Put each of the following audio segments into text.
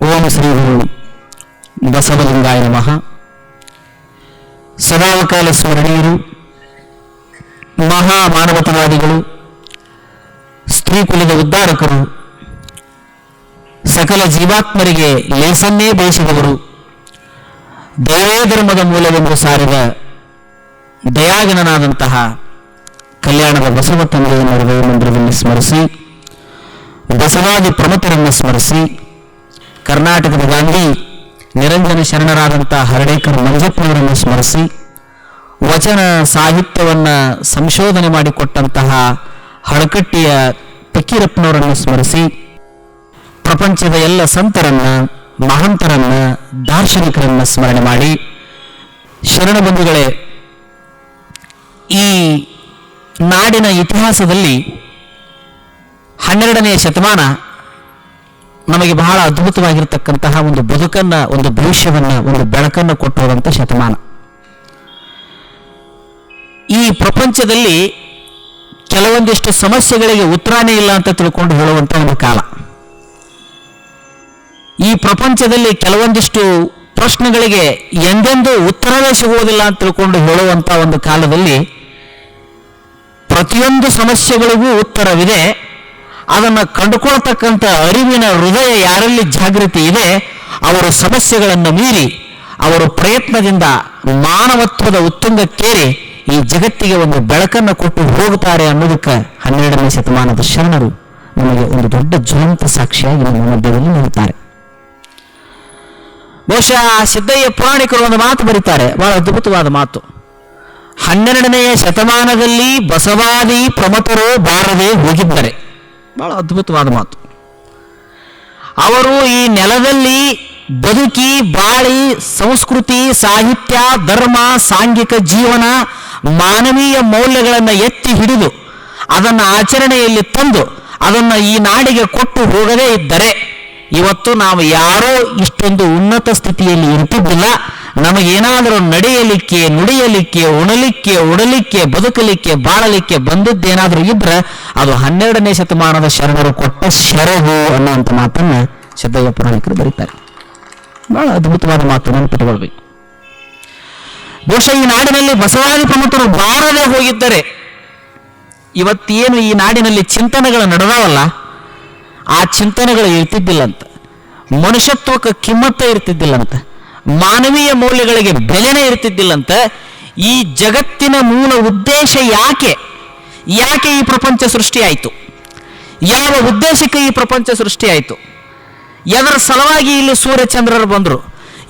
ಓಂ ಶ್ರೀ ಗುರು ಬಸವಲಿಂಗಾಯ ನಮಃ. ಸದಾಕಾಲ ಸ್ಮರಣೀಯರು ಮಹಾ ಮಾನವತವಾದಿಗಳು ಸ್ತ್ರೀ ಕುಲದ ಉದ್ಧಾರಕರು, ಸಕಲ ಜೀವಾತ್ಮರಿಗೆ ಲೇಸನ್ನೇ ಬಯಸಿದವರು ದೈವೇ ಧರ್ಮದ ಮೂಲವೆಂದು ಸಾರಿದ ದಯಾಗಣನಾದಂತಹ ಕಲ್ಯಾಣದ ಬಸವ ತಂದೆಯನ್ನು ಹೃದಯ ಮಂದಿರದಲ್ಲಿ ಸ್ಮರಿಸಿ, ಬಸವಾದಿ ಪ್ರಮುಖರನ್ನು ಸ್ಮರಿಸಿ ಕರ್ನಾಟಕದ ಗಾಂಧಿ ನಿರಂಜನ ಶರಣರಾದಂತಹ ಹರಡೇಕರ್ ಮಂಜಪ್ಪನವರನ್ನು ಸ್ಮರಿಸಿ, ವಚನ ಸಾಹಿತ್ಯವನ್ನು ಸಂಶೋಧನೆ ಮಾಡಿಕೊಟ್ಟಂತಹ ಹಳಕಟ್ಟಿಯ ಫಕೀರಪ್ಪನವರನ್ನು ಸ್ಮರಿಸಿ, ಪ್ರಪಂಚದ ಎಲ್ಲ ಸಂತರನ್ನ, ಮಹಂತರನ್ನ, ದಾರ್ಶನಿಕರನ್ನ ಸ್ಮರಣೆ ಮಾಡಿ. ಶರಣ ಬಂಧುಗಳೇ, ಈ ನಾಡಿನ ಇತಿಹಾಸದಲ್ಲಿ ಹನ್ನೆರಡನೆಯ ಶತಮಾನ ನಮಗೆ ಬಹಳ ಅದ್ಭುತವಾಗಿರ್ತಕ್ಕಂತಹ ಒಂದು ಬದುಕನ್ನ, ಒಂದು ಭವಿಷ್ಯವನ್ನ, ಒಂದು ಬೆಳಕನ್ನು ಕೊಟ್ಟಿರುವಂತ ಶತಮಾನ. ಈ ಪ್ರಪಂಚದಲ್ಲಿ ಕೆಲವೊಂದಿಷ್ಟು ಸಮಸ್ಯೆಗಳಿಗೆ ಉತ್ತರನೇ ಇಲ್ಲ ಅಂತ ತಿಳ್ಕೊಂಡು ಹೇಳುವಂತ ಒಂದು ಕಾಲ. ಈ ಪ್ರಪಂಚದಲ್ಲಿ ಕೆಲವೊಂದಿಷ್ಟು ಪ್ರಶ್ನೆಗಳಿಗೆ ಎಂದೆಂದೂ ಉತ್ತರವೇ ಸಿಗುವುದಿಲ್ಲ ಅಂತ ತಿಳ್ಕೊಂಡು ಹೇಳುವಂತ ಒಂದು ಕಾಲದಲ್ಲಿ ಪ್ರತಿಯೊಂದು ಸಮಸ್ಯೆಗಳಿಗೂ ಉತ್ತರವಿದೆ. ಅದನ್ನು ಕಂಡುಕೊಳ್ತಕ್ಕಂಥ ಅರಿವಿನ ಹೃದಯ ಯಾರಲ್ಲಿ ಜಾಗೃತಿ ಇದೆ, ಅವರು ಸಮಸ್ಯೆಗಳನ್ನು ಮೀರಿ, ಅವರು ಪ್ರಯತ್ನದಿಂದ ಮಾನವತ್ವದ ಉತ್ತುಂಗಕ್ಕೇರಿ ಈ ಜಗತ್ತಿಗೆ ಒಂದು ಬೆಳಕನ್ನು ಕೊಟ್ಟು ಹೋಗುತ್ತಾರೆ ಅನ್ನೋದಕ್ಕೆ ಹನ್ನೆರಡನೇ ಶತಮಾನದ ಶರಣರು ನಮಗೆ ಒಂದು ದೊಡ್ಡ ಜ್ವಲಂತ ಸಾಕ್ಷಿಯಾಗಿ ನಮ್ಮ ಮಧ್ಯದಲ್ಲಿ ನಿಲ್ತಾರೆ ಬಹುಶಃ ಸಿದ್ದಯ್ಯ ಪುರಾಣಿಕರು ಒಂದು ಮಾತು ಬರೀತಾರೆ, ಬಹಳ ಅದ್ಭುತವಾದ ಮಾತು. ಹನ್ನೆರಡನೆಯ ಶತಮಾನದಲ್ಲಿ ಬಸವಾದಿ ಪ್ರಮತರು ಬಾರದೆ ಹೋಗಿದ್ದಾರೆ. ಬಹಳ ಅದ್ಭುತವಾದ ಮಾತು. ಅವರು ಈ ನೆಲದಲ್ಲಿ ಬದುಕಿ, ಬಾಳಿ, ಸಂಸ್ಕೃತಿ, ಸಾಹಿತ್ಯ, ಧರ್ಮ, ಸಾಂಘಿಕ ಜೀವನ, ಮಾನವೀಯ ಮೌಲ್ಯಗಳನ್ನು ಎತ್ತಿ ಹಿಡಿದು ಅದನ್ನು ಆಚರಣೆಯಲ್ಲಿ ತಂದು ಅದನ್ನು ಈ ನಾಡಿಗೆ ಕೊಟ್ಟು ಹೋಗದೇ ಇದ್ದರೆ ಇವತ್ತು ನಾವು ಯಾರೋ ಇಷ್ಟೊಂದು ಉನ್ನತ ಸ್ಥಿತಿಯಲ್ಲಿ ಇರ್ತಿದ್ದಿಲ್ಲ. ನಮಗೇನಾದರೂ ನಡೆಯಲಿಕ್ಕೆ, ನುಡಿಯಲಿಕ್ಕೆ, ಉಣಲಿಕ್ಕೆ, ಉಡಲಿಕ್ಕೆ, ಬದುಕಲಿಕ್ಕೆ, ಬಾಳಲಿಕ್ಕೆ ಬಂದದ್ದೇನಾದರೂ ಇದ್ರೆ ಅದು ಹನ್ನೆರಡನೇ ಶತಮಾನದ ಶರಣರು ಕೊಟ್ಟ ಶರಗು ಅನ್ನುವಂಥ ಮಾತನ್ನ ಸಿದ್ದಯ್ಯ ಪುರಾಣಿಕರು ಬರೀತಾರೆ. ಬಹಳ ಅದ್ಭುತವಾದ ಮಾತು ನೆನಪಿಟ್ಟುಕೊಳ್ಬೇಕು ಬಹುಶಃ ಈ ನಾಡಿನಲ್ಲಿ ಬಸವಾದಿ ಪ್ರಮುಖರು ಬಾರದೆ ಹೋಗಿದ್ದರೆ ಇವತ್ತೇನು ಈ ನಾಡಿನಲ್ಲಿ ಚಿಂತನೆಗಳು ನಡೆದಾವಲ್ಲ, ಆ ಚಿಂತನೆಗಳು ಇರ್ತಿದ್ದಿಲ್ಲಂತ. ಮನುಷ್ಯತ್ವಕ್ಕೆ ಕಿಮ್ಮತ್ತ ಇರ್ತಿದ್ದಿಲ್ಲಂತ. ಮಾನವೀಯ ಮೌಲ್ಯಗಳಿಗೆ ಬೆಲೆನೇ ಇರ್ತಿದ್ದಿಲ್ಲಂತ ಈ ಜಗತ್ತಿನ ಮೂಲ ಉದ್ದೇಶ ಯಾಕೆ? ಯಾಕೆ ಈ ಪ್ರಪಂಚ ಸೃಷ್ಟಿಯಾಯಿತು? ಯಾವ ಉದ್ದೇಶಕ್ಕೆ ಈ ಪ್ರಪಂಚ ಸೃಷ್ಟಿಯಾಯಿತು? ಎದರ ಸಲುವಾಗಿ ಇಲ್ಲಿ ಸೂರ್ಯಚಂದ್ರರು ಬಂದರು?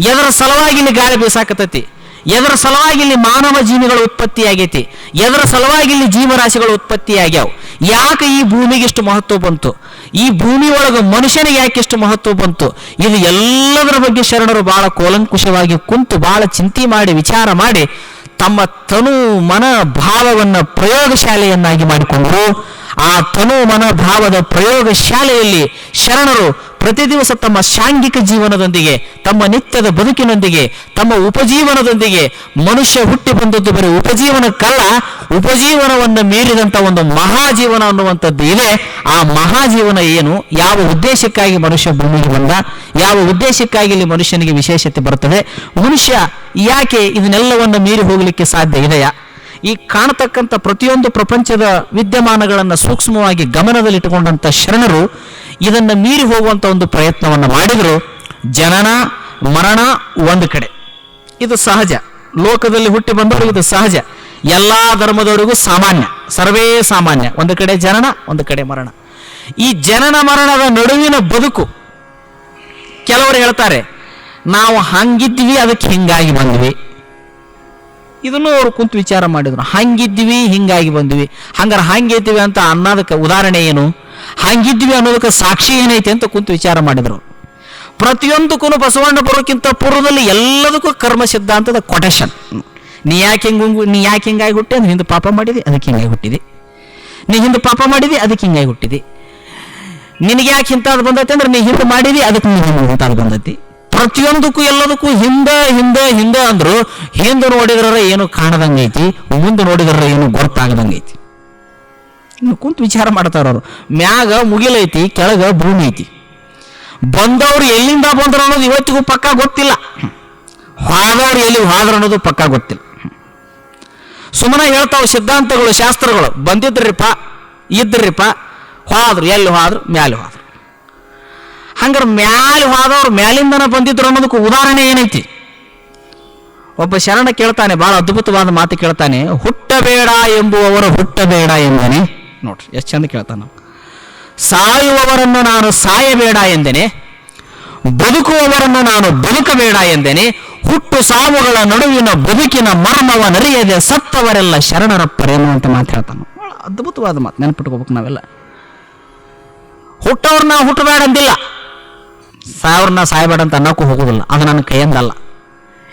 ಎದರ ಸಲುವಾಗಿ ಇಲ್ಲಿ ಗಾಳಿ ಬೀಸಾಕತೈತಿ ಎದರ ಸಲುವಾಗಿ ಇಲ್ಲಿ ಮಾನವ ಜೀವಿಗಳು ಉತ್ಪತ್ತಿ ಆಗೈತಿ ಎದರ ಸಲುವಾಗಿ ಇಲ್ಲಿ ಜೀವರಾಶಿಗಳು ಉತ್ಪತ್ತಿ ಆಗ್ಯಾವ ಯಾಕೆ ಈ ಭೂಮಿಗೆ ಇಷ್ಟು ಮಹತ್ವ ಬಂತು? ಈ ಭೂಮಿ ಒಳಗೆ ಮನುಷ್ಯನಿಗೆ ಯಾಕೆ ಇಷ್ಟು ಮಹತ್ವ ಬಂತು? ಇದು ಎಲ್ಲದರ ಬಗ್ಗೆ ಶರಣರು ಬಹಳ ಕೋಲಂಕುಷವಾಗಿ ಕುಂತು ಬಹಳ ಚಿಂತೆ ಮಾಡಿ, ವಿಚಾರ ಮಾಡಿ ತಮ್ಮ ತನು ಮನ ಭಾವವನ್ನು ಪ್ರಯೋಗಶಾಲೆಯನ್ನಾಗಿ ಮಾಡಿಕೊಂಡರು. ಆ ತನು ಮನೋಭಾವದ ಪ್ರಯೋಗ ಶಾಲೆಯಲ್ಲಿ ಶರಣರು ಪ್ರತಿ ದಿವಸ ತಮ್ಮ ಸಾಂಘಿಕ ಜೀವನದೊಂದಿಗೆ, ತಮ್ಮ ನಿತ್ಯದ ಬದುಕಿನೊಂದಿಗೆ, ತಮ್ಮ ಉಪಜೀವನದೊಂದಿಗೆ ಮನುಷ್ಯ ಹುಟ್ಟಿ ಬಂದದ್ದು ಬರೀ ಉಪಜೀವನಕ್ಕಲ್ಲ, ಉಪಜೀವನವನ್ನು ಮೀರಿದಂಥ ಒಂದು ಮಹಾಜೀವನ ಅನ್ನುವಂಥದ್ದು ಇದೆ. ಆ ಮಹಾಜೀವನ ಏನು? ಯಾವ ಉದ್ದೇಶಕ್ಕಾಗಿ ಮನುಷ್ಯ ಭೂಮಿಗೆ ಬಂದ? ಯಾವ ಉದ್ದೇಶಕ್ಕಾಗಿ ಇಲ್ಲಿ ಮನುಷ್ಯನಿಗೆ ವಿಶೇಷತೆ ಬರುತ್ತದೆ ಮನುಷ್ಯ ಯಾಕೆ ಇದನ್ನೆಲ್ಲವನ್ನು ಮೀರಿ ಹೋಗಲಿಕ್ಕೆ ಸಾಧ್ಯ ಇದೆಯಾ? ಈ ಕಾಣತಕ್ಕಂಥ ಪ್ರತಿಯೊಂದು ಪ್ರಪಂಚದ ವಿದ್ಯಮಾನಗಳನ್ನು ಸೂಕ್ಷ್ಮವಾಗಿ ಗಮನದಲ್ಲಿಟ್ಟುಕೊಂಡಂಥ ಶರಣರು ಇದನ್ನು ಮೀರಿ ಹೋಗುವಂಥ ಒಂದು ಪ್ರಯತ್ನವನ್ನು ಮಾಡಿದರು. ಜನನ, ಮರಣ ಒಂದು ಕಡೆ. ಇದು ಸಹಜ. ಲೋಕದಲ್ಲಿ ಹುಟ್ಟಿ ಬಂದವರು ಇದು ಸಹಜ. ಎಲ್ಲ ಧರ್ಮದವರಿಗೂ ಸಾಮಾನ್ಯ. ಸರ್ವೇ ಸಾಮಾನ್ಯ. ಒಂದು ಕಡೆ ಜನನ, ಒಂದು ಕಡೆ ಮರಣ. ಈ ಜನನ, ಮರಣದ ನಡುವಿನ ಬದುಕು ಕೆಲವರು ಹೇಳ್ತಾರೆ, ನಾವು ಹಂಗಿದ್ವಿ, ಅದಕ್ಕೆ ಹಿಂಗಾಗಿ ಬಂದ್ವಿ. ಇದನ್ನು ಅವರು ಕುಂತು ವಿಚಾರ ಮಾಡಿದ್ರು. ಹಂಗಿದ್ವಿ ಹಿಂಗಾಗಿ ಬಂದ್ವಿ. ಹಂಗಾರೆ ಹಂಗಿದ್ವಿ ಅಂತ ಅನ್ನೋದಕ್ಕೆ ಉದಾಹರಣೆ ಏನು? ಹಂಗಿದ್ವಿ ಅನ್ನೋದಕ್ಕೆ ಸಾಕ್ಷಿ ಏನೈತೆ ಅಂತ ಕುಂತು ವಿಚಾರ ಮಾಡಿದ್ರು. ಪ್ರತಿಯೊಂದಕ್ಕೂ ಬಸವಣ್ಣ ಬರೋಕ್ಕಿಂತ ಪೂರ್ವದಲ್ಲಿ ಎಲ್ಲದಕ್ಕೂ ಕರ್ಮ ಸಿದ್ಧಾಂತದ ಕೊಟೇಶನ್ ನೀ ಯಾಕೆ ಹಿಂಗ ನೀ ಯಾಕೆ ಹಿಂಗಾಗಿ ಹುಟ್ಟಿ? ಅಂದ್ರೆ ಹಿಂದೆ ಪಾಪ ಮಾಡಿದೆ, ಅದಕ್ಕೆ ಹಿಂಗಾಗಿ ಹುಟ್ಟಿದೆ. ನೀ ಹಿಂದೆ ಪಾಪ ಮಾಡಿದೆ, ಅದಕ್ಕೆ ಹಿಂಗಾಗಿ ಹುಟ್ಟಿದೆ. ನಿನಗೆ ಯಾಕೆ ಇಂಥದ್ದು ಬಂದೈತೆ ಅಂದ್ರೆ ನೀ ಹಿಂದೆ ಮಾಡಿದಿ, ಅದಕ್ಕೆ ನಿನಗೆ ಇಂಥದ್ದು ಬಂದೈತಿ. ಪ್ರತಿಯೊಂದಕ್ಕೂ ಎಲ್ಲದಕ್ಕೂ ಹಿಂದೆ ಹಿಂದೆ ಹಿಂದೆ ಅಂದ್ರು ಹಿಂದೆ ನೋಡಿದ್ರ ಏನು ಕಾಣದಂಗೈತಿ, ಮುಂದೆ ನೋಡಿದ್ರ ಏನು ಗೊತ್ತಾಗದಂಗೈತಿ. ಇನ್ನು ಕುಂತು ವಿಚಾರ ಮಾಡ್ತಾರ ಅವರು. ಮ್ಯಾಗ ಮುಗಿಲೈತಿ, ಕೆಳಗ ಭೂಮಿ ಐತಿ. ಬಂದವರು ಎಲ್ಲಿಂದ ಬಂದ್ರು ಅನ್ನೋದು ಇವತ್ತಿಗೂ ಪಕ್ಕ ಗೊತ್ತಿಲ್ಲ. ಹಾದವ್ರು ಎಲ್ಲಿ ಹೋದ್ರು ಅನ್ನೋದು ಪಕ್ಕ ಗೊತ್ತಿಲ್ಲ. ಸುಮ್ಮನೆ ಹೇಳ್ತಾವ ಸಿದ್ಧಾಂತಗಳು, ಶಾಸ್ತ್ರಗಳು. ಬಂದಿದ್ರಿಪ್ಪ, ಇದ್ರಿಪ್ಪ, ಹೋದ್ರು, ಎಲ್ಲಿ ಹೋದ್ರು, ಮ್ಯಾಲೆ ಹೋದ್ರು. ಹಂಗಾರೆ ಮ್ಯಾಲೆ ಹೋದವ್ರು ಮ್ಯಾಲಿಂದನ ಬಂದಿದ್ರು ಅನ್ನೋದಕ್ಕೆ ಉದಾಹರಣೆ ಏನೈತಿ? ಒಬ್ಬ ಶರಣ ಕೇಳ್ತಾನೆ ಬಹಳ ಅದ್ಭುತವಾದ ಮಾತು ಕೇಳ್ತಾನೆ, ಹುಟ್ಟಬೇಡ ಎಂಬುವವರು ಹುಟ್ಟಬೇಡ ಎಂದನೆ. ನೋಡ್ರಿ, ಎಷ್ಟು ಚಂದ ಕೇಳ್ತಾನ. ಸಾಯುವವರನ್ನು ನಾನು ಸಾಯಬೇಡ ಎಂದೆನೆ, ಬದುಕುವವರನ್ನು ನಾನು ಬದುಕಬೇಡ ಎಂದೆನೆ, ಹುಟ್ಟು ಸಾವುಗಳ ನಡುವಿನ ಬದುಕಿನ ಮರ್ಮವ ನರಿಯದೆ ಸತ್ತವರೆಲ್ಲ ಶರಣರಪ್ಪರೆ ಅನ್ನುವಂತ ಮಾತು ಹೇಳ್ತಾನೆ. ಬಹಳ ಅದ್ಭುತವಾದ ಮಾತು, ನೆನಪಿಟ್ಕೋಬೇಕು ನಾವೆಲ್ಲ. ಹುಟ್ಟವ್ರನ್ನ ಹುಟ್ಟಬೇಡ ಅಂದಿಲ್ಲ. ಸಾಯವ್ರನ್ನ ಸಾಯಬೇಡ ಅಂತ ಅನ್ನೋಕ್ಕೂ ಹೋಗೋದಿಲ್ಲ. ಅದು ನನ್ನ ಕೈಯಂದಲ್ಲ.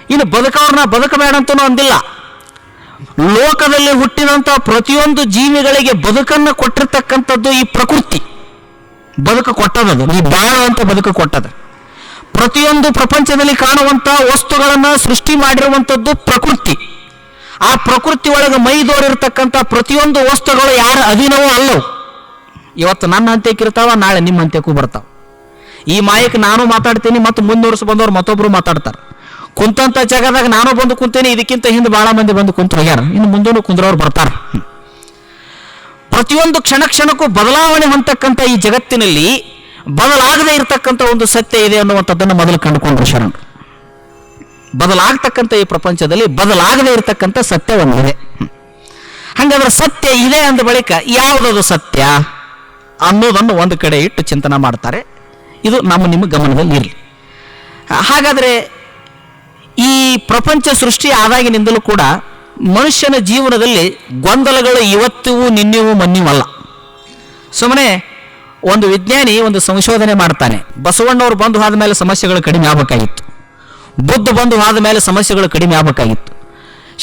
ಇನ್ನು ಬದುಕವ್ರನ್ನ ಬದುಕಬೇಡ ಅಂತನೂ ಅಂದಿಲ್ಲ. ಲೋಕದಲ್ಲಿ ಹುಟ್ಟಿದಂಥ ಪ್ರತಿಯೊಂದು ಜೀವಿಗಳಿಗೆ ಬದುಕನ್ನು ಕೊಟ್ಟಿರ್ತಕ್ಕಂಥದ್ದು ಈ ಪ್ರಕೃತಿ. ಬದುಕು ಕೊಟ್ಟದದು ನೀ ಬಾಳುವಂತ ಬದುಕು ಕೊಟ್ಟದ ಪ್ರತಿಯೊಂದು ಪ್ರಪಂಚದಲ್ಲಿ ಕಾಣುವಂಥ ವಸ್ತುಗಳನ್ನ ಸೃಷ್ಟಿ ಮಾಡಿರುವಂಥದ್ದು ಪ್ರಕೃತಿ. ಆ ಪ್ರಕೃತಿ ಒಳಗೆ ಮೈದೋರಿರ್ತಕ್ಕಂಥ ಪ್ರತಿಯೊಂದು ವಸ್ತುಗಳು ಯಾರ ಅಧೀನವೋ ಅಲ್ಲವು. ಇವತ್ತು ನನ್ನ ಅಂತ್ಯಕ್ಕಿರ್ತಾವ ನಾಳೆ ನಿಮ್ಮ ಅಂತ್ಯಕ್ಕೂ ಬರ್ತಾವ. ಈ ಮಾಯಕ್ಕೆ ನಾನು ಮಾತಾಡ್ತೀನಿ ಮತ್ತು ಮುಂದುವರ್ಸಿ ಬಂದವ್ರು ಮತ್ತೊಬ್ಬರು ಮಾತಾಡ್ತಾರೆ. ಕುಂತಂತ ಜಾಗದಾಗ ನಾನು ಬಂದು ಕುಂತೇನೆ, ಇದಕ್ಕಿಂತ ಹಿಂದೆ ಭಾಳ ಮಂದಿ ಬಂದು ಕುಂತು ಹೋಗ್ಯಾರ ಇನ್ನು ಮುಂದೂ ಕುಂದ್ರವ್ರು ಬರ್ತಾರೆ. ಪ್ರತಿಯೊಂದು ಕ್ಷಣ ಕ್ಷಣಕ್ಕೂ ಬದಲಾವಣೆ ಹೊಂತಕ್ಕಂಥ ಈ ಜಗತ್ತಿನಲ್ಲಿ ಬದಲಾಗದೇ ಇರತಕ್ಕಂಥ ಒಂದು ಸತ್ಯ ಇದೆ ಅನ್ನುವಂಥದ್ದನ್ನು ಮೊದಲು ಕಂಡುಕೊಂಡ್ರು ಶರಣರು. ಬದಲಾಗ್ತಕ್ಕಂಥ ಈ ಪ್ರಪಂಚದಲ್ಲಿ ಬದಲಾಗದೇ ಇರತಕ್ಕಂಥ ಸತ್ಯ ಒಂದಿದೆ ಹಾಗಾದ್ರೆ ಸತ್ಯ ಇದೆ ಅಂದ ಬಳಿಕ ಯಾವುದದು ಸತ್ಯ ಅನ್ನೋದನ್ನು ಒಂದು ಕಡೆ ಇಟ್ಟು ಚಿಂತನೆ ಮಾಡ್ತಾರೆ. ಇದು ನಮ್ಮ ನಿಮ್ಮ ಗಮನದಲ್ಲಿ ಇರಲಿ. ಹಾಗಾದರೆ ಈ ಪ್ರಪಂಚ ಸೃಷ್ಟಿ ಆದಾಗಿನಿಂದಲೂ ಕೂಡ ಮನುಷ್ಯನ ಜೀವನದಲ್ಲಿ ಗೊಂದಲಗಳು ಇವತ್ತಿಗೂ ನಿನ್ನೆಯೂ ಮನ್ನಿವಲ್ಲ. ಸುಮ್ಮನೆ ಒಂದು ವಿಜ್ಞಾನಿ ಒಂದು ಸಂಶೋಧನೆ ಮಾಡ್ತಾನೆ, ಬಸವಣ್ಣವ್ರು ಬಂದು ಹೋದ ಮೇಲೆ ಸಮಸ್ಯೆಗಳು ಕಡಿಮೆ ಆಗಬೇಕಾಗಿತ್ತು. ಬುದ್ಧ ಬಂದು ಹೋದ ಮೇಲೆ ಸಮಸ್ಯೆಗಳು ಕಡಿಮೆ ಆಗಬೇಕಾಗಿತ್ತು.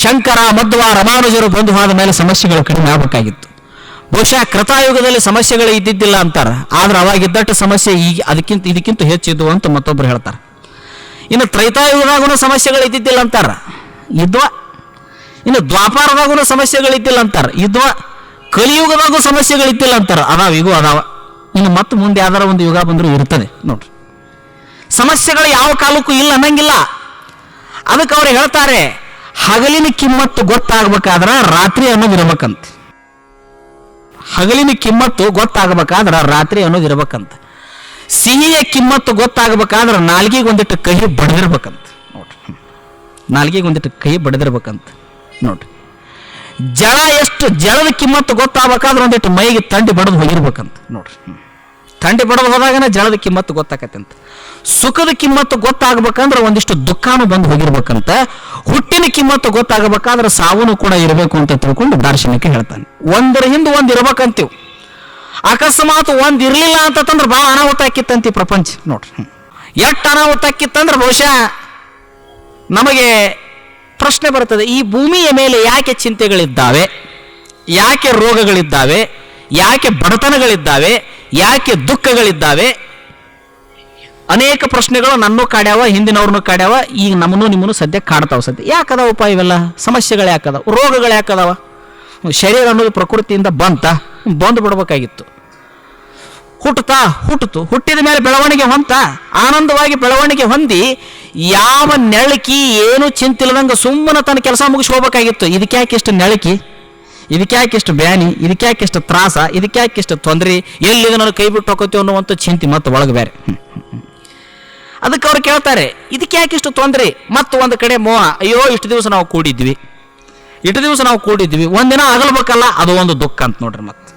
ಶಂಕರ, ಮಧ್ವ, ರಮಾನುಜರು ಬಂದು ಹೋದ ಮೇಲೆ ಸಮಸ್ಯೆಗಳು ಕಡಿಮೆ ಆಗಬೇಕಾಗಿತ್ತು. ಬಹುಶಃ ಕೃತಾಯುಗದಲ್ಲಿ ಸಮಸ್ಯೆಗಳು ಇದ್ದಿದ್ದಿಲ್ಲ ಅಂತಾರೆ. ಆದ್ರೆ ಅವಾಗಿದ್ದಟ್ಟು ಸಮಸ್ಯೆ ಈಗ ಅದಕ್ಕಿಂತ ಇದಕ್ಕಿಂತ ಹೆಚ್ಚಿದ್ವು ಅಂತ ಮತ್ತೊಬ್ರು ಹೇಳ್ತಾರೆ. ಇನ್ನು ತ್ರೈತಾಯುಗದಾಗೂ ಸಮಸ್ಯೆಗಳು ಇದ್ದಿದ್ದಿಲ್ಲ ಅಂತಾರ. ಇದ್ವ? ಇನ್ನು ದ್ವಾಪಾರದಾಗೂ ಸಮಸ್ಯೆಗಳು ಇದ್ದಿಲ್ಲ ಅಂತಾರ. ಇದ್ವ? ಕಲಿಯುಗದಾಗೂ ಸಮಸ್ಯೆಗಳು ಇದ್ದಿಲ್ಲ ಅಂತಾರ. ಅದಾವ ಈಗೂ ಅದಾವ. ಇನ್ನು ಮತ್ತೆ ಮುಂದೆ ಯಾವ್ದಾರ ಒಂದು ಯುಗ ಬಂದರೂ ಇರ್ತದೆ ನೋಡ್ರಿ. ಸಮಸ್ಯೆಗಳು ಯಾವ ಕಾಲಕ್ಕೂ ಇಲ್ಲ ಅನ್ನಂಗಿಲ್ಲ. ಅದಕ್ಕೆ ಅವ್ರು ಹೇಳ್ತಾರೆ, ಹಗಲಿನ ಕಿಮ್ಮತ್ತು ಗೊತ್ತಾಗ್ಬೇಕಾದ್ರ ರಾತ್ರಿ ಅನ್ನೋದು ಇರ್ಬೇಕಂತ. ಹಗಲಿನ ಕಿಮ್ಮತ್ತು ಗೊತ್ತಾಗಬೇಕಾದ್ರೆ ರಾತ್ರಿ ಅನ್ನೋದು ಇರ್ಬೇಕಂತ. ಸಿಹಿಯ ಕಿಮ್ಮತ್ತು ಗೊತ್ತಾಗಬೇಕಾದ್ರೆ ನಾಲ್ಗಿಗೆ ಒಂದಿಟ್ಟು ಕಹಿ ಬಡದಿರ್ಬೇಕಂತ. ನೋಡ್ರಿ. ನಾಲ್ಗಿಗೆ ಒಂದಿಟ್ಟು ಕಹಿ ಬಡದಿರ್ಬೇಕಂತ. ನೋಡ್ರಿ. ಜಳ ಎಷ್ಟು ಜಳದ ಕಿಮ್ಮತ್ತು ಗೊತ್ತಾಗಬೇಕಾದ್ರೆ ಒಂದಿಟ್ಟು ಮೈಗೆ ತಂಡಿ ಬಡದು ಹೋಗಿರ್ಬೇಕಂತ. ನೋಡ್ರಿ. ತಂಡಿ ಬಡದು ಹೋದಾಗನ ಜಳದ ಕಿಮ್ಮತ್ತು ಗೊತ್ತಾಕತ್ತಂತ. ಸುಖದ ಕಿಮ್ಮತ್ತು ಗೊತ್ತಾಗಬೇಕಂದ್ರೆ ಒಂದಿಷ್ಟು ದುಃಖನೂ ಬಂದು ಹೋಗಿರ್ಬೇಕಂತ, ಹುಟ್ಟಿನ ಕಿಮ್ಮತ್ತು ಗೊತ್ತಾಗಬೇಕಾದ್ರೆ ಸಾವನು ಕೂಡ ಇರಬೇಕು ಅಂತ ತಿಳ್ಕೊಂಡು ದಾರ್ಶನಿಕ ಹೇಳ್ತಾನೆ. ಒಂದರ ಹಿಂದೆ ಒಂದು ಇರ್ಬೇಕಂತೀವಿ. ಅಕಸ್ಮಾತ್ ಒಂದು ಇರಲಿಲ್ಲ ಅಂತಂದ್ರೆ ಭಾಳ ಅನಾಹುತ ಆಕಿತ್ತಂತ ಪ್ರಪಂಚ. ನೋಡ್ರಿ. ಎಷ್ಟು ಅನಾಹುತ ಆಕಿತ್ತಂದ್ರೆ ಬಹುಶಃ ನಮಗೆ ಪ್ರಶ್ನೆ ಬರ್ತದೆ, ಈ ಭೂಮಿಯ ಮೇಲೆ ಯಾಕೆ ಚಿಂತೆಗಳಿದ್ದಾವೆ? ಯಾಕೆ ರೋಗಗಳಿದ್ದಾವೆ? ಯಾಕೆ ಬಡತನಗಳಿದ್ದಾವೆ? ಯಾಕೆ ದುಃಖಗಳಿದ್ದಾವೆ? ಅನೇಕ ಪ್ರಶ್ನೆಗಳು ನನ್ನೂ ಕಾಡ್ಯಾವ, ಹಿಂದಿನವ್ರನ್ನೂ ಕಾಡ್ಯಾವ, ಈಗ ನಮ್ಮನ್ನು ನಿಮ್ಮನ್ನು ಸದ್ಯ ಕಾಡ್ತಾವ ಸದ್ಯ. ಉಪಾಯ ಇವೆಲ್ಲ? ಸಮಸ್ಯೆಗಳು ಯಾಕದಾವ? ರೋಗಗಳು ಯಾಕದಾವ? ಶರೀರ ಅನ್ನೋದು ಪ್ರಕೃತಿಯಿಂದ ಬಂತ, ಬಂದು ಬಿಡಬೇಕಾಗಿತ್ತು. ಹುಟ್ಟುತ್ತಾ? ಹುಟ್ಟಿತು ಹುಟ್ಟಿದ ಮೇಲೆ ಬೆಳವಣಿಗೆ ಹೊಂತ, ಆನಂದವಾಗಿ ಬೆಳವಣಿಗೆ ಹೊಂದಿ, ಯಾವ ನೆಳಕಿ ಏನು ಚಿಂತಿಲ್ಲದಂಗೆ ಸುಮ್ಮನೆ ತನ್ನ ಕೆಲಸ ಮುಗಿಸಿ ಇದಕ್ಕೆ ಯಾಕೆ ಇಷ್ಟು ನೆಳಕಿ? ಇದಕ್ಯಾಕೆ ಇಷ್ಟು ಬ್ಯಾನಿ ಯಾಕೆ ಇಷ್ಟು ತ್ರಾಸ ಇದಕ್ಯಾಕೆ ಇಷ್ಟು ತೊಂದರೆ, ಎಲ್ಲಿ ನಾನು ಕೈ ಬಿಟ್ಟು ಹೋಗೋತೀವಿ ಅನ್ನುವಂಥ ಚಿಂತೆ ಮತ್ತೆ ಒಳಗೆ ಬೇರೆ. ಅದಕ್ಕೆ ಅವ್ರು ಕೇಳ್ತಾರೆ ಇದಕ್ಕೆ ಯಾಕೆ ಇಷ್ಟು ತೊಂದರೆ ಮತ್ತು ಒಂದು ಕಡೆ ಮೋಹ. ಅಯ್ಯೋ, ಇಷ್ಟು ದಿವಸ ನಾವು ಕೂಡಿದ್ವಿ. ಇಷ್ಟು ದಿವಸ ನಾವು ಕೂಡಿದ್ವಿ. ಒಂದಿನ ಅಗಲ್ಬೇಕಲ್ಲ, ಅದು ಒಂದು ದುಃಖ ಅಂತ ನೋಡ್ರಿ ಮತ್ತೆ.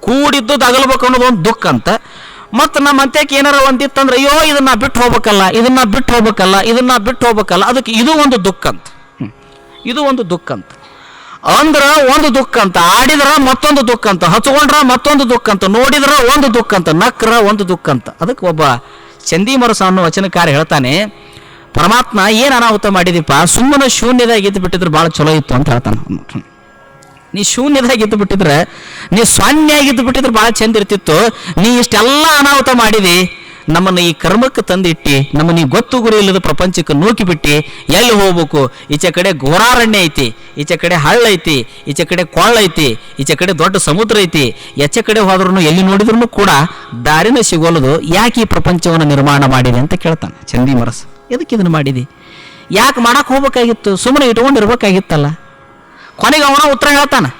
ಕೂಡಿದ್ದುದು ಅಗಲ್ಬೇಕು ಅನ್ನೋದು ಒಂದು ದುಃಖ ಅಂತ. ಮತ್ತು ನಮ್ಮ ಅಂತ್ಯಕ್ಕೆ ಏನಾರ ಒಂದಿತ್ತಂದ್ರೆ, ಅಯ್ಯೋ, ಇದನ್ನ ಬಿಟ್ಟು ಹೋಗ್ಬೇಕಲ್ಲ, ಇದನ್ನ ಬಿಟ್ಟು ಹೋಗ್ಬೇಕಲ್ಲ, ಇದನ್ನ ಬಿಟ್ಟು ಹೋಗ್ಬೇಕಲ್ಲ, ಅದಕ್ಕೆ ಇದು ಒಂದು ದುಃಖ ಅಂತ. ಇದು ಒಂದು ದುಃಖ ಅಂತ. ಅಂದ್ರ ಒಂದು ದುಃಖ ಅಂತ, ಆಡಿದ್ರ ಮತ್ತೊಂದು ದುಃಖ ಅಂತ, ಹಚ್ಕೊಂಡ್ರ ಮತ್ತೊಂದು ದುಃಖ ಅಂತ, ನೋಡಿದ್ರ ಒಂದು ದುಃಖ ಅಂತ, ನಕ್ರ ಒಂದು ದುಃಖ ಅಂತ. ಅದಕ್ಕೆ ಒಬ್ಬ ಚಂದಿಮರಸ ಅನ್ನೋ ವಚನಕಾರ ಹೇಳ್ತಾನೆ, ಪರಮಾತ್ಮ ಏನು ಅನಾಹುತ ಮಾಡಿದಿಪ್ಪ ಸುಮ್ಮನೆ ಶೂನ್ಯದಾಗ ಇದ್ದು ಬಿಟ್ಟಿದ್ರೆ ಭಾಳ ಚಲೋ ಇತ್ತು ಅಂತ ಹೇಳ್ತಾನೆ ನೀ ಶೂನ್ಯದಾಗ ಇದ್ದು ಬಿಟ್ಟಿದ್ರೆ, ನೀ ಸ್ವಾನ್ಯಾಗಿದ್ದು ಬಿಟ್ಟಿದ್ರೆ ಭಾಳ ಚಂದ ಇರ್ತಿತ್ತು. ನೀ ಇಷ್ಟೆಲ್ಲ ಅನಾಹುತ ಮಾಡಿದಿ. ನಮ್ಮನ್ನು ಈ ಕರ್ಮಕ್ಕೆ ತಂದಿಟ್ಟಿ, ನಮ್ಮನ್ನ ಈ ಗೊತ್ತು ಗುರಿ ಇಲ್ಲದ ಪ್ರಪಂಚಕ್ಕೆ ನೂಕಿ ಬಿಟ್ಟಿ ಎಲ್ಲಿ ಹೋಗ್ಬೇಕು? ಈಚೆ ಕಡೆ ಘೋರಾರಣ್ಯ ಐತಿ, ಈಚೆ ಕಡೆ ಹಳ್ಳ ಐತಿ, ಈಚೆ ಕಡೆ ಕೊಳ್ಳ ಐತಿ, ಈಚೆ ಕಡೆ ದೊಡ್ಡ ಸಮುದ್ರ ಐತಿ, ಎಚ್ಚೆ ಕಡೆ ಹೋದ್ರೂ ಎಲ್ಲಿ ನೋಡಿದ್ರು ಕೂಡ ದಾರಿನ ಸಿಗೋಲದು ಯಾಕೆ ಈ ಪ್ರಪಂಚವನ್ನು ನಿರ್ಮಾಣ ಮಾಡಿದೆ ಅಂತ ಕೇಳ್ತಾನೆ ಚಂದಿ ಮರಸ್. ಎದಕ್ಕೆ ಇದನ್ನು ಮಾಡಿದಿ? ಯಾಕೆ ಮಾಡಕ್ಕೆ ಹೋಗ್ಬೇಕಾಗಿತ್ತು? ಸುಮ್ಮನೆ ಇಟ್ಕೊಂಡಿರ್ಬೇಕಾಗಿತ್ತಲ್ಲ. ಕೊನೆಗೆ ಅವನ ಉತ್ತರ ಹೇಳ್ತಾನೆ.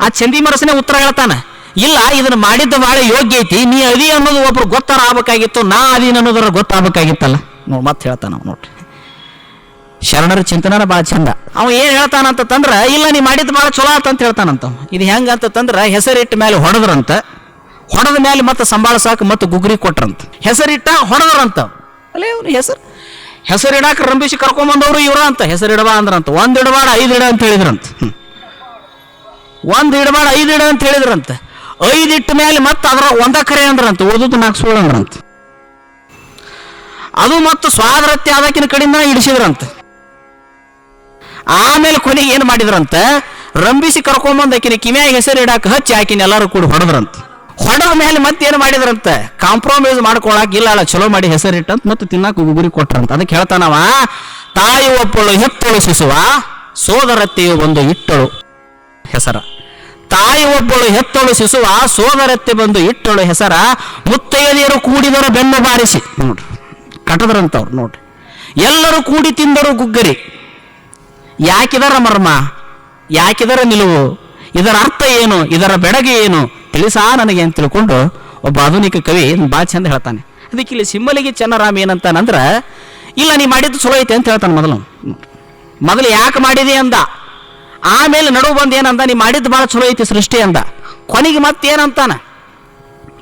ಆ ಚಂದಿ ಮರಸನೇ ಉತ್ತರ ಹೇಳ್ತಾನ. ಇಲ್ಲ ಇದನ್ನ ಮಾಡಿದ್ದು ಬಹಳ ಯೋಗ್ಯ ಐತಿ. ನೀ ಅದಿ ಅನ್ನೋದು ಒಬ್ರು ಗೊತ್ತಾರ ಆಗ್ಬೇಕಾಗಿತ್ತು ನಾ ಅದೀನ್ ಅನ್ನೋದ್ರ ಗೊತ್ತಾಗಬೇಕಾಗಿತ್ತಲ್ಲ. ನೋಡ್ ಮತ್ತೆ ಹೇಳ್ತಾನ ಅವ ನೋಡ್ರಿ. ಶರಣರ ಚಿಂತನ ಭಾಳ ಚಂದ. ಅವ ಏನು ಹೇಳ್ತಾನಂತ ತಂದ್ರ ಇಲ್ಲ ನೀ ಮಾಡಿದ್ದು ಭಾಳ ಚಲೋ ಆತಂತ ಹೇಳ್ತಾನಂತ ಇದು ಹೆಂಗ ಅಂತ ತಂದ್ರ ಹೆಸರಿಟ್ಟ ಮೇಲೆ ಹೊಡೆದ್ರಂತ. ಹೊಡೆದ ಮೇಲೆ ಮತ್ತೆ ಸಂಭಾಳಿಸಾಕ ಮತ್ತೆ ಗುಗ್ರಿ ಕೊಟ್ರಂತ. ಹೆಸರಿಟ್ಟ ಹೊಡೆದ್ರಂತ ಅಲ್ಲೇ ಅವನು ಹೆಸರು. ಹೆಸರಿಡಾಕ ರಂಬಿಸಿ ಕರ್ಕೊಂಬಂದವರು ಇವ್ರ ಅಂತ. ಹೆಸರಿಡಬಾ ಅಂದ್ರಂತ. ಒಂದು ಇಡಬಾಡ ಐದು ಇಡ ಅಂತ ಹೇಳಿದ್ರಂತ. ಒಂದು ಒಂದ್ ಇಡಬಾಡ ಐದು ಇಡ ಅಂತ ಹೇಳಿದ್ರಂತ. ಐದು ಇಟ್ಟ ಮೇಲೆ ಮತ್ತೆ ಅದರ ಒಂದ ಕರೆ ಅಂದ್ರಂತ ಉಳಿದು ನಾಲ್ಕು ಸುಳ್ಳು ಅಂದ್ರಂತ. ಅದು ಮತ್ತು ಸ್ವಾದರತ್ಯ ಆದಕಿನ ಕಡೆಯಿಂದ ಇಡಿಸಿದ್ರಂತ. ಆಮೇಲೆ ಕೊನೆಗೆ ಏನು ಮಾಡಿದ್ರಂತ, ರಂಬಿಸಿ ಕರ್ಕೊಂಬಂದು ಆಕಿನ ಕಿವಿಯಾಗ ಹೆಸರು ಇಡಾಕ ಹಚ್ಚಿ ಆಕಿನ ಎಲ್ಲರೂ ಕೂಡ ಹೊಡೆದ್ರಂತ. ಹೊಡೆದ ಮೇಲೆ ಮತ್ತೆ ಏನು ಮಾಡಿದ್ರಂತ ಕಾಂಪ್ರಮೈಸ್ ಮಾಡ್ಕೊಳಕ್ ಇಲ್ಲ ಅಲ್ಲ ಚಲೋ ಮಾಡಿ ಹೆಸರಿಟ್ಟಂತ ಮತ್ತೆ ತಿನ್ನಕ್ಕೆ ಉಗುರಿ ಕೊಟ್ರಂತ. ಅದಕ್ಕೆ ಹೇಳ್ತಾನವ, ತಾಯಿ ಒಪ್ಪಳು, ಹೆತ್ತಳು ಶಿಸುವ ಸೋದರತ್ತೆಯು ಒಂದು ಇಟ್ಟಳು ಹೆಸರ. ತಾಯಿ ಒಬ್ಬಳು ಹೆತ್ತಳು ಶಿಶುವ, ಸೋದರತ್ತೆ ಬಂದು ಇಟ್ಟಳು ಹೆಸರ ಮುತ್ತೈದೆಯರು ಕೂಡಿದರು ಬೆನ್ನು ಬಾರಿಸಿ. ನೋಡ್ರಿ, ಕಟದ್ರಂತವ್ರು, ನೋಡ್ರಿ. ಎಲ್ಲರೂ ಕೂಡಿ ತಿಂದರು ಗುಗ್ಗರಿ. ಯಾಕಿದರ ಮರ್ಮ? ಯಾಕಿದರ ನಿಲುವು? ಇದರ ಅರ್ಥ ಏನು? ಇದರ ಬೆಡಗೆ ಏನು? ತಿಳಿಸಾ ನನಗೆ ಅಂತ ತಿಳ್ಕೊಂಡು ಒಬ್ಬ ಆಧುನಿಕ ಕವಿ ಭಾಳ ಚಂದ ಹೇಳ್ತಾನೆ. ಅದಕ್ಕೆ ಇಲ್ಲಿ ಸಿಮ್ಮಲಿಗೆ ಚೆನ್ನರಾಮ ಏನಂತಾನಂದ್ರೆ ಇಲ್ಲ, ನೀ ಮಾಡಿದ್ದು ಚಲೋ ಐತೆ ಅಂತ ಹೇಳ್ತಾನೆ ಮೊದಲು ಮೊದಲು ಯಾಕೆ ಮಾಡಿದೆ ಅಂದ? ಆಮೇಲೆ ನಡುವು ಬಂದು ಏನಂದ, ನೀ ಮಾಡಿದ್ದು ಭಾಳ ಚಲೋ ಐತಿ ಸೃಷ್ಟಿ ಅಂದ. ಕೊನೆಗೆ ಮತ್ತೆ ಏನಂತಾನ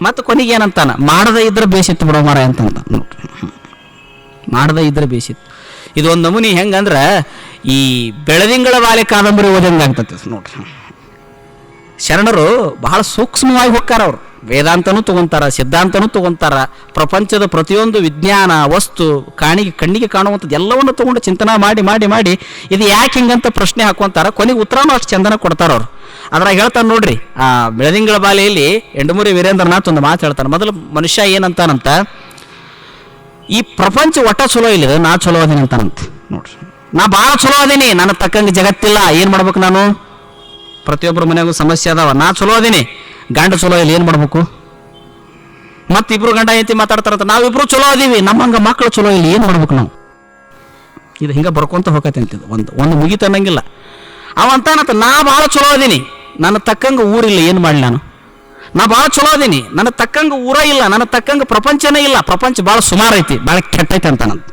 ಮತ್ತೆ ಕೊನೆಗೆ ಏನಂತಾನ? ಮಾಡದೇ ಇದ್ರೆ ಬೇಸಿತ್ತು ಬಿಡೋ ಮರ ಅಂತಂದ. ಮಾಡದ ಇದ್ರೆ ಬೇಸಿತ್ತು. ಇದೊಂದು ನಮೂನಿ ಹೆಂಗಂದ್ರ, ಈ ಬೆಳದಿಂಗಳ ಬಾಲೆ ಕಾದಂಬರಿ ಓದಂಗೆ ಆಗ್ತದೆ ನೋಡ್ರಿ. ಶರಣರು ಬಹಳ ಸೂಕ್ಷ್ಮವಾಗಿ ಹೋಗ್ತಾರ ಅವ್ರು ವೇದಾಂತನೂ ತಗೊಂತಾರ, ಸಿದ್ಧಾಂತನೂ ತಗೊಂತಾರ, ಪ್ರಪಂಚದ ಪ್ರತಿಯೊಂದು ವಿಜ್ಞಾನ, ವಸ್ತು, ಕಾಣಿಗೆ, ಕಣ್ಣಿಗೆ ಕಾಣುವಂಥದ್ದು ಎಲ್ಲವನ್ನು ತಗೊಂಡು ಚಿಂತನೆ ಮಾಡಿ ಮಾಡಿ ಮಾಡಿ, ಇದು ಯಾಕೆ ಹಿಂಗಂತ ಪ್ರಶ್ನೆ ಹಾಕೊಂತಾರ? ಕೊನೆಗೆ ಉತ್ತರನೂ ಅಷ್ಟು ಚಂದನ ಕೊಡ್ತಾರ ಅವ್ರು. ಅದ್ರಾಗ ಹೇಳ್ತಾನೆ ನೋಡ್ರಿ, ಆ ಬೆಳದಿಂಗಳ ಬಾಲೆಯಲ್ಲಿ ಎಂಡಮೂರಿ ವೀರೇಂದ್ರನಾಥ್ ಒಂದು ಮಾತು ಹೇಳ್ತಾನೆ, ಮೊದಲು ಮನುಷ್ಯ ಏನಂತಾನಂತ? ಈ ಪ್ರಪಂಚ ಒಟ್ಟ ಚಲೋ ಇಲ್ಲ ನಾ ಚಲೋ ಅದೀನಿ ಅಂತಾನಂತ. ನೋಡ್ರಿ. ನಾ ಭಾಳ ಚಲೋ ಅದೀನಿ, ನನ್ನ ತಕ್ಕಂಗೆ ಜಗತ್ತಿಲ್ಲ, ಏನು ಮಾಡ್ಬೇಕು ನಾನು? ಪ್ರತಿಯೊಬ್ಬರ ಮನೆಗೂ ಸಮಸ್ಯೆ ಅದಾವ, ನಾ ಚಲೋ ಅದೀನಿ ಗಂಡ ಚಲೋ ಇಲ್ಲಿ ಏನು ಮಾಡ್ಬೇಕು? ಮತ್ತಿಬ್ರು ಗಂಡ ಐತಿ ಮಾತಾಡ್ತಾರಂತ ನಾವಿಬ್ರು ಚಲೋ ಅದೀವಿ. ನಮ್ಮಂಗ ಮಕ್ಕಳು ಚಲೋ ಇಲ್ಲಿ ಏನು ಮಾಡ್ಬೇಕು ನಾವು? ಇದು ಹಿಂಗೆ ಬರ್ಕೊಂತ ಹೋಗತ್ತೆ ಅಂತಿದ್ದು ಒಂದು ಒಂದು ಮುಗಿತ ಅನ್ನಂಗಿಲ್ಲ. ಅವ ಅಂತಾನಂತ, ನಾ ಭಾಳ ಚಲೋ ಅದೀನಿ. ನನ್ನ ತಕ್ಕಂಗೆ ಊರಿಲ್ಲ ಏನು ಮಾಡಲಿ ನಾನು? ನಾ ಭಾಳ ಚಲೋ ಅದೀನಿ. ನನ್ನ ತಕ್ಕಂಗೆ ಊರ ಇಲ್ಲ, ನನ್ನ ತಕ್ಕಂಗೆ ಪ್ರಪಂಚನೇ ಇಲ್ಲ. ಪ್ರಪಂಚ ಭಾಳ ಸುಮಾರು ಐತಿ, ಭಾಳ ಕೆಟ್ಟೈತೆ ಅಂತಾನಂತ.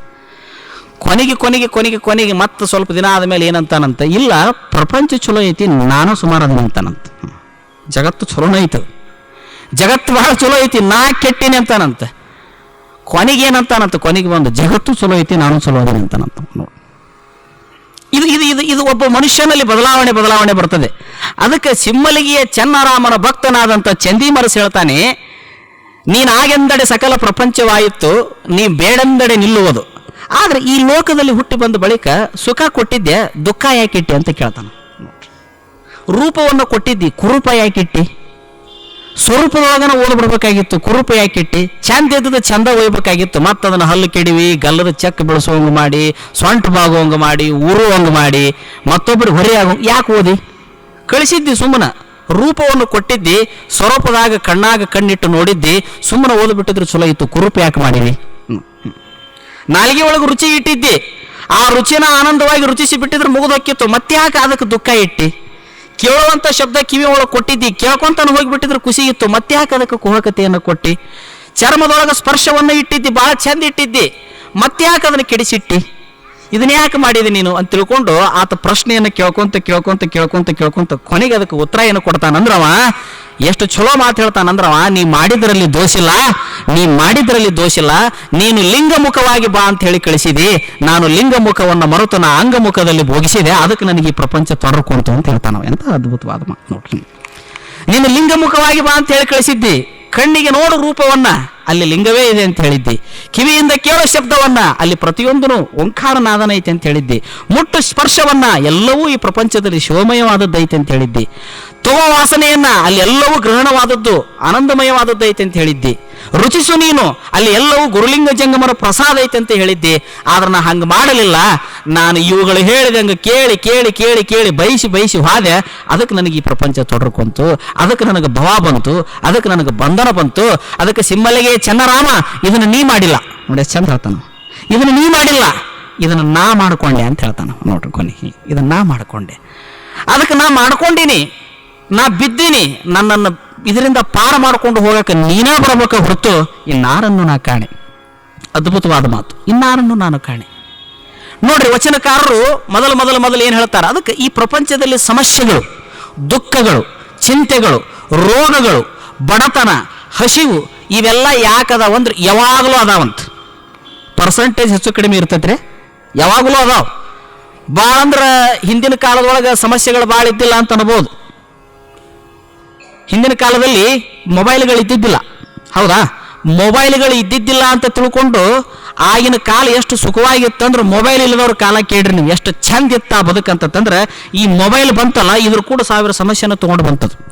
ಕೊನೆಗೆ ಕೊನೆಗೆ ಕೊನೆಗೆ ಕೊನೆಗೆ ಮತ್ತೆ ಸ್ವಲ್ಪ ದಿನ ಆದಮೇಲೆ ಏನಂತಾನಂತ, ಇಲ್ಲ, ಪ್ರಪಂಚ ಚಲೋ ಐತಿ, ನಾನು ಸುಮಾರು ಅದೀನಿ ಅಂತಾನಂತ. ಜಗತ್ತು ಚಲೋನೈತು. ಜಗತ್ತು ಬಹಳ ಚಲೋ ಐತಿ ನಾ ಕೆಟ್ಟಿನಿ ಅಂತಾನಂತ. ಕೊನೆಗೆ ಏನಂತಾನಂತ ಕೊನೆಗೆ ಬಂದು ಜಗತ್ತು ಚಲೋ ಐತಿ ನಾನು ಚಲೋ ಅದೇನೆ ಅಂತಾನಂತ ಇದು ಇದು ಇದು ಇದು ಒಬ್ಬ ಮನುಷ್ಯನಲ್ಲಿ ಬದಲಾವಣೆ ಬದಲಾವಣೆ ಬರ್ತದೆ. ಅದಕ್ಕೆ ಸಿಮ್ಮಲಿಗೆಯ ಚೆನ್ನರಾಮನ ಭಕ್ತನಾದಂಥ ಚಂದಿಮರಸ್ ಹೇಳ್ತಾನೆ, ನೀನಾಗೆಂದಡೆ ಸಕಲ ಪ್ರಪಂಚವಾಯಿತು, ನೀ ಬೇಡಂದಡೆ ನಿಲ್ಲುವುದು. ಆದರೆ ಈ ಲೋಕದಲ್ಲಿ ಹುಟ್ಟಿ ಬಂದ ಬಳಿಕ ಸುಖ ಕೊಟ್ಟಿದ್ದೆ ದುಃಖ ಯಾಕಿಟ್ಟಿ ಅಂತ ಕೇಳ್ತಾನೆ. ರೂಪವನ್ನು ಕೊಟ್ಟಿದ್ದಿ, ಕುರುಪ ಯಾಕಿಟ್ಟಿ ಸ್ವರೂಪದೊಳಗನ ಓದ್ ಬಿಡ್ಬೇಕಾಗಿತ್ತು ಕುರುಪ ಯಾಕಿಟ್ಟಿ ಚಂದ ಇದ್ದದ ಚಂದ ಒಯ್ಬೇಕಾಗಿತ್ತು ಮತ್ತೆ ಅದನ್ನ ಹಲ್ಲು ಕೆಡಿವಿ, ಗಲ್ಲದ ಚೆಕ್ ಬೆಳೆಸುವಂಗ ಮಾಡಿ, ಸೊಂಟ ಬಾಗುವಂಗ ಮಾಡಿ ಊರುವಂಗ ಮಾಡಿ ಮತ್ತೊಬ್ಬರು ಹೊರೆ ಆಗೋ ಯಾಕೆ ಓದಿ? ಕಳಿಸಿದ್ದಿ ಸುಮ್ಮನ. ರೂಪವನ್ನು ಕೊಟ್ಟಿದ್ದಿ, ಸ್ವರೂಪದಾಗ ಕಣ್ಣಾಗ ಕಣ್ಣಿಟ್ಟು ನೋಡಿದ್ದಿ, ಸುಮ್ಮನೆ ಓದ್ಬಿಟ್ಟಿದ್ರೆ ಚಲೋ ಇತ್ತು. ಕುರುಪ ಯಾಕೆ ಮಾಡಿವಿ. ನಾಲಿಗೆ ಒಳಗೆ ರುಚಿ ಇಟ್ಟಿದ್ದಿ. ಆ ರುಚಿನ ಆನಂದವಾಗಿ ರುಚಿಸಿ ಬಿಟ್ಟಿದ್ರೆ ಮುಗಿದೋಕ್ಕಿತ್ತು. ಮತ್ತೆ ಯಾಕೆ ಅದಕ್ಕೆ ದುಃಖ ಇಟ್ಟಿ? ಕೇಳುವಂತ ಶಬ್ದ ಕಿವಿ ಒಳಗೆ ಕೊಟ್ಟಿದ್ದಿ, ಕೇಳ್ಕೊಂತಾನು ಹೋಗಿಬಿಟ್ಟಿದ್ರೆ, ಖುಷಿ ಇತ್ತು. ಮತ್ತೆ ಯಾಕೆ ಅದಕ್ಕೆ ಕುಹಕತೆಯನ್ನು ಕೊಟ್ಟಿ? ಚರ್ಮದೊಳಗೆ ಸ್ಪರ್ಶವನ್ನು ಇಟ್ಟಿದ್ದಿ ಬಹಳ ಚಂದ ಇಟ್ಟಿದ್ದಿ. ಮತ್ತೆ ಯಾಕೆ ಅದನ್ನು ಕೆಡಿಸಿಟ್ಟಿ? ಇದನ್ನ ಯಾಕೆ ಮಾಡಿದಿ ನೀನು? ಅಂತ ತಿಳ್ಕೊಂಡು ಆತ ಪ್ರಶ್ನೆಯನ್ನು ಕೇಳ್ಕೊಂತ ಕೇಳ್ಕೊಂತ ಕೇಳ್ಕೊಂತ ಕೇಳ್ಕೊಂತ ಕೊನೆಗೆ ಅದಕ್ಕೆ ಉತ್ತರ ಏನು ಕೊಡ್ತಾನಂದ್ರವ? ಎಷ್ಟು ಚಲೋ ಮಾತು ಹೇಳ್ತಾನಂದ್ರವ ನೀ ಮಾಡಿದ್ರಲ್ಲಿ ದೋಷಿಲ್ಲ ನೀ ಮಾಡಿದ್ರಲ್ಲಿ ದೋಷಿಲ್ಲ ನೀನು ಲಿಂಗಮುಖವಾಗಿ ಬಾ ಅಂತ ಹೇಳಿ ಕಳಿಸಿದಿ, ನಾನು ಲಿಂಗಮುಖವನ್ನು ಮರೆತು ನಾ ಅಂಗಮುಖದಲ್ಲಿ ಭೋಗಿಸಿದೆ, ಅದಕ್ಕೆ ನನಗೆ ಈ ಪ್ರಪಂಚ ತೊಡರ್ಕೊಂತು ಅಂತ ಹೇಳ್ತಾನವ. ಎಂತ ಅದ್ಭುತವಾದ ಮಾತು ನೋಡ್ರಿ ನೀನು ಲಿಂಗಮುಖವಾಗಿ ಬಾ ಅಂತ ಹೇಳಿ ಕಳಿಸಿದ್ದಿ. ಕಣ್ಣಿಗೆ ನೋಡು ರೂಪವನ್ನ, ಅಲ್ಲಿ ಲಿಂಗವೇ ಇದೆ ಅಂತ ಹೇಳಿದ್ದಿ. ಕಿವಿಯಿಂದ ಕೇಳೋ ಶಬ್ದವನ್ನ, ಅಲ್ಲಿ ಪ್ರತಿಯೊಂದನು ಓಂಕಾರ ನಾದನ ಐತೆ ಅಂತ ಹೇಳಿದ್ದಿ. ಮುಟ್ಟು ಸ್ಪರ್ಶವನ್ನ, ಎಲ್ಲವೂ ಈ ಪ್ರಪಂಚದಲ್ಲಿ ಶಿವಮಯವಾದದ್ದೈತೆ ಅಂತ ಹೇಳಿದ್ದಿ. ತೋ ವಾಸನೆಯನ್ನ, ಅಲ್ಲಿ ಎಲ್ಲವೂ ಗ್ರಹಣವಾದದ್ದು ಆನಂದಮಯವಾದದ್ದು ಐತೆ ಅಂತ ಹೇಳಿದ್ದಿ. ರುಚಿಸು ನೀನು. ಅಲ್ಲಿ ಎಲ್ಲವೂ ಗುರುಲಿಂಗ ಜಂಗಮರ ಪ್ರಸಾದ ಐತೆ ಅಂತ ಹೇಳಿದ್ದೆ. ಆದ್ರೆ ನಾ ಹಂಗೆ ಮಾಡಲಿಲ್ಲ. ನಾನು ಇವುಗಳು ಹೇಳಿದಂಗೆ ಕೇಳಿ ಕೇಳಿ ಕೇಳಿ ಕೇಳಿ ಬಯಸಿ ಬಯಸಿ ಹಾದೆ. ಅದಕ್ಕೆ ನನಗೆ ಈ ಪ್ರಪಂಚ ತೊಡರ್ಕೊಂತು ಅದಕ್ಕೆ ನನಗೆ ಭವ ಬಂತು. ಅದಕ್ಕೆ ನನಗೆ ಬಂಧನ ಬಂತು. ಅದಕ್ಕೆ ಸಿಂಬಲಿಗೆ ಚನ್ನರಾಮ ಇದನ್ನು ನೀ ಮಾಡಿಲ್ಲ. ನೋಡಿ ಚಂದ ಹೇಳ್ತಾನು. ಇದನ್ನು ನೀ ಮಾಡಿಲ್ಲ. ಇದನ್ನು ನಾ ಮಾಡ್ಕೊಂಡೆ ಅಂತ ಹೇಳ್ತಾನ. ನೋಡ್ರಿ ಕೊನೆ. ಇದನ್ನು ನಾ ಮಾಡ್ಕೊಂಡೆ. ಅದಕ್ಕೆ ನಾ ಮಾಡ್ಕೊಂಡಿನಿ. ನಾ ಬಿದ್ದೀನಿ. ನನ್ನನ್ನು ಇದರಿಂದ ಪಾರ ಮಾಡ್ಕೊಂಡು ಹೋಗಕ್ಕೆ ನೀನೇ ಬರಬೇಕು ಹೊರತು ಇನ್ನಾರನ್ನು ನಾ ಕಾಣೆ. ಅದ್ಭುತವಾದ ಮಾತು. ಇನ್ನಾರನ್ನು ನಾನು ಕಾಣೆ. ನೋಡ್ರಿ, ವಚನಕಾರರು ಮೊದಲು ಮೊದಲು ಮೊದಲು ಏನು ಹೇಳ್ತಾರೆ? ಅದಕ್ಕೆ ಈ ಪ್ರಪಂಚದಲ್ಲಿ ಸಮಸ್ಯೆಗಳು, ದುಃಖಗಳು, ಚಿಂತೆಗಳು, ರೋಗಗಳು, ಬಡತನ, ಹಸಿವು, ಇವೆಲ್ಲ ಯಾಕದಾವ ಅಂದ್ರೆ ಯಾವಾಗಲೂ ಅದಾವಂತ. ಪರ್ಸೆಂಟೇಜ್ ಹೆಚ್ಚು ಕಡಿಮೆ ಇರ್ತೈತ್ರಿ. ಯಾವಾಗಲೂ ಅದಾವ. ಭಾಳ ಅಂದ್ರೆ ಹಿಂದಿನ ಕಾಲದೊಳಗೆ ಸಮಸ್ಯೆಗಳು ಭಾಳ ಇದ್ದಿಲ್ಲ ಅಂತ ಅನ್ಬೋದು. ಹಿಂದಿನ ಕಾಲದಲ್ಲಿ ಮೊಬೈಲ್ಗಳು ಇದ್ದಿದ್ದಿಲ್ಲ. ಹೌದಾ? ಮೊಬೈಲ್ಗಳು ಇದ್ದಿದ್ದಿಲ್ಲ ಅಂತ ತಿಳ್ಕೊಂಡು ಆಗಿನ ಕಾಲ ಎಷ್ಟು ಸುಖವಾಗಿತ್ತಂದ್ರೆ ಮೊಬೈಲ್ ಇಲ್ಲದವ್ರ ಕಾಲ ಕೇಳ್ರಿ ನೀವು. ಎಷ್ಟು ಚಂದ ಇತ್ತ ಬದುಕಂತಂದ್ರೆ ಈ ಮೊಬೈಲ್ ಬಂತಲ್ಲ ಇದ್ರ ಕೂಡ ಸಾವಿರ ಸಮಸ್ಯೆನ ತಗೊಂಡು ಬಂತದ್ದು